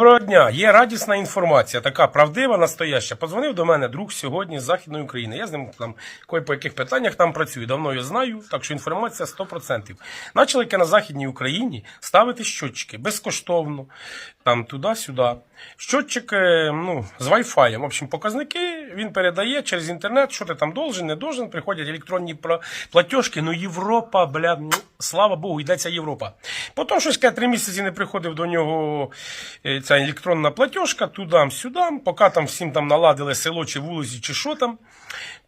Доброго дня. Є радісна інформація, така правдива, настояща. Позвонив до мене друг сьогодні з Західної України. Я з ним там кой по яких питаннях там працюю. Давно його знаю, так що інформація 100%. Начали на Західній Україні ставити щотчики безкоштовно, там туди-сюди. Щотчик е, ну, з Wi-Fi. В общем, показники він передає через інтернет, що ти там должен, не должен. Приходять електронні пла- платіжки. Ну, Європа, бля, ну, слава Богу, йдеться Європа. Потім щось три місяці не приходив до нього е, ця електронна платіжка, туди-сюди, поки там всім там наладили село чи вулиці, чи що там.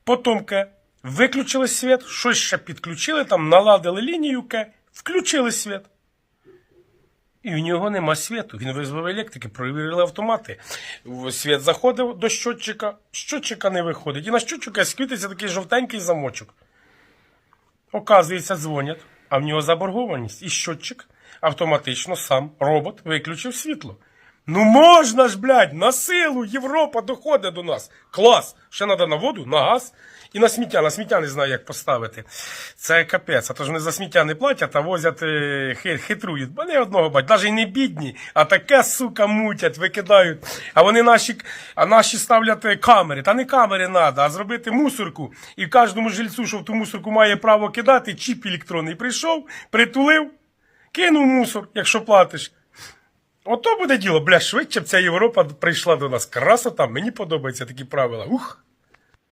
Потім ке, виключили світ, щось ще підключили, там наладили лінію, включили світ. І в нього нема світу. Він визвав електрики, перевірили автомати. Світ заходив до щотчика, щотчика не виходить. І на щотчика світиться такий жовтенький замочок. Оказується, дзвонять, а в нього заборгованість. І щотчик автоматично сам робот виключив світло. Ну можна ж, блядь, на силу Європа доходить до нас. Клас! Ще треба на воду, на газ і на сміття. На сміття не знаю, як поставити. Це капець. А то ж вони за сміття не платять, а возять, е, хитрують. Бо не одного бать, навіть не бідні, а таке, сука, мутять, викидають. А вони наші, а наші ставлять е, камери. Та не камери треба, а зробити мусорку. І кожному жильцю, що в ту мусорку має право кидати, чіп електронний прийшов, притулив, кинув мусор, якщо платиш. Ото буде діло, бля, швидше б ця Європа прийшла до нас. Краса там, мені подобаються такі правила. Ух!